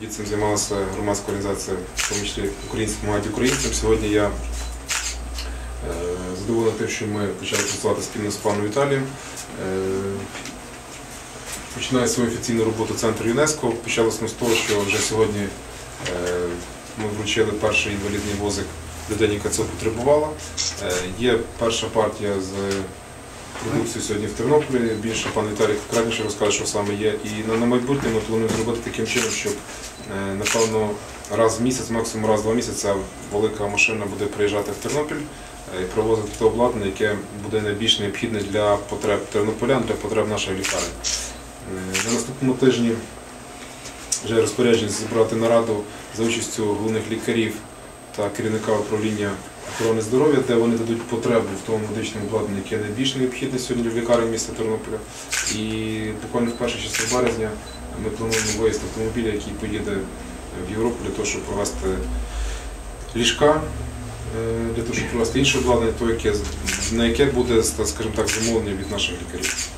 Тоді цим займалася громадська організація, в тому числі українська допомагають українцям. Сьогодні я е, задоволений тим, що ми почали працювати спільно з паном Віталієм. Е, Починає свою офіційну роботу центр ЮНЕСКО. Почалося з того, що вже сьогодні е, ми вручили перший інвалідний возик людині, яка цього потребувала. Є перша партія з продукцією сьогодні в Тернополі. Більше пан Віталій конкретніше розкаже, що саме є. І на, на майбутнє ми плануємо зробити таким чином, щоб е, напевно раз в місяць, максимум раз в два місяці, велика машина буде приїжджати в Тернопіль е, і привозити те обладнання, яке буде найбільш необхідне для потреб тернополян, для потреб нашої лікарні. Е, На наступному тижні вже розпорядження зібрати нараду за участю головних лікарів та керівника управління охорони здоров'я, де вони дадуть потребу в тому медичному обладнанні, яке найбільш необхідне сьогодні в лікарні міста Тернополя. І буквально в перші часи березня ми плануємо виїзд автомобіля, який поїде в Європу для того, щоб провести ліжка, е, для того, щоб провести інше обладнання, то, яке, на яке буде, скажімо так, замовлення від наших лікарів.